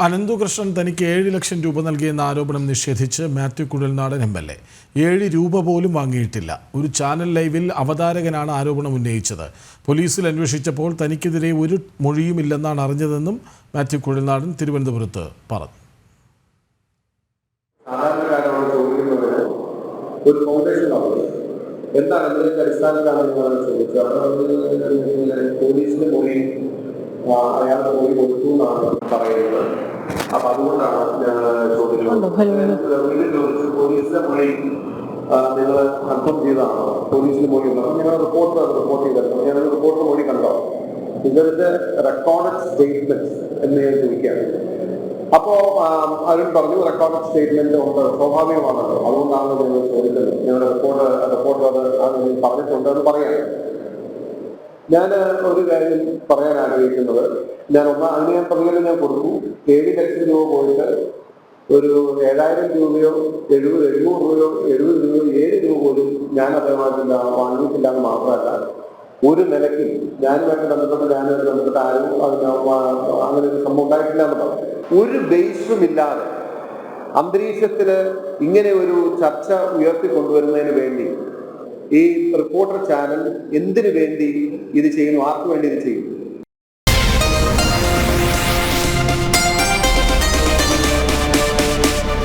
അനന്തുകൃഷ്ണൻ തനിക്ക് ഏഴ് ലക്ഷം രൂപ നൽകിയെന്ന ആരോപണം നിഷേധിച്ച് Mathew Kuzhalnadan M L A. ഏഴ് രൂപ പോലും വാങ്ങിയിട്ടില്ല. ഒരു ചാനൽ ലൈവിൽ അവതാരകനാണ് ആരോപണം ഉന്നയിച്ചത്. പോലീസിൽ അന്വേഷിച്ചപ്പോൾ തനിക്കെതിരെ ഒരു മൊഴിയുമില്ലെന്നാണ് അറിഞ്ഞതെന്നും മാത്യു കുഴൽനാടൻ തിരുവനന്തപുരത്ത് പറഞ്ഞു. ഒരു ഫൗണ്ടേഷൻ എന്താണ് കൊടുത്തു എന്നാണ് പറയുന്നത് അപ്പൊ അതുകൊണ്ടാണ് ചോദിക്കുന്നത് നിങ്ങൾ കൺഫേം ചെയ്തതാണോ? ഞങ്ങൾ റിപ്പോർട്ട് റിപ്പോർട്ട് ചെയ്തിരുന്നു ഞങ്ങൾ റിപ്പോർട്ട് മൊഴി കണ്ടോ? ഇവരുടെ റെക്കോർഡഡ് സ്റ്റേറ്റ്മെന്റ് എന്ന് ഞാൻ ചോദിക്കുകയാണ്. അപ്പോ അരുൺ പറഞ്ഞു റെക്കോർഡ് സ്റ്റേറ്റ്മെന്റ് ഉണ്ട് സ്വാഭാവികമാണല്ലോ. അതുകൊണ്ടാണ് ഞങ്ങൾ ചോദിക്കുന്നത് ഞങ്ങളുടെ റിപ്പോർട്ട് റിപ്പോർട്ട് അത് പറഞ്ഞിട്ടുണ്ട് എന്ന് പറയാം. ഞാൻ ഒരു കാര്യം പറയാൻ ആഗ്രഹിക്കുന്നത്. ഞാൻ ഒന്ന് അതിന് ഞാൻ പ്രതികരണം ഞാൻ കൊടുക്കും. ഏഴ് ലക്ഷം രൂപ പോയിട്ട് ഒരു ഏഴായിരം രൂപയോ എഴുപത് എഴുന്നൂറ് രൂപയോ എഴുപത് രൂപയോ ഏഴ് രൂപ പോലും ഞാൻ അദ്ദേഹമായിട്ടില്ല വാങ്ങിയിട്ടില്ല എന്ന് മാത്രമല്ല ഒരു നിലയ്ക്ക് ഞാനുമായിട്ട് ബന്ധപ്പെട്ട് ഞാനുമായിട്ട് ബന്ധപ്പെട്ട് ആരും അതിന് അങ്ങനെ ഒരു സംഭവം ഉണ്ടായിട്ടില്ല എന്ന് പറഞ്ഞു. ഒരു ബേസും ഇല്ലാതെ അന്തരീക്ഷത്തിൽ ഇങ്ങനെ ഒരു ചർച്ച ഉയർത്തിക്കൊണ്ടുവരുന്നതിന് വേണ്ടി ഈ റിപ്പോർട്ടർ ചാനൽ എന്തിനു വേണ്ടി ഇത് ചെയ്യുന്നു? ആർക്കു വേണ്ടി ഇത് ചെയ്യുന്നു?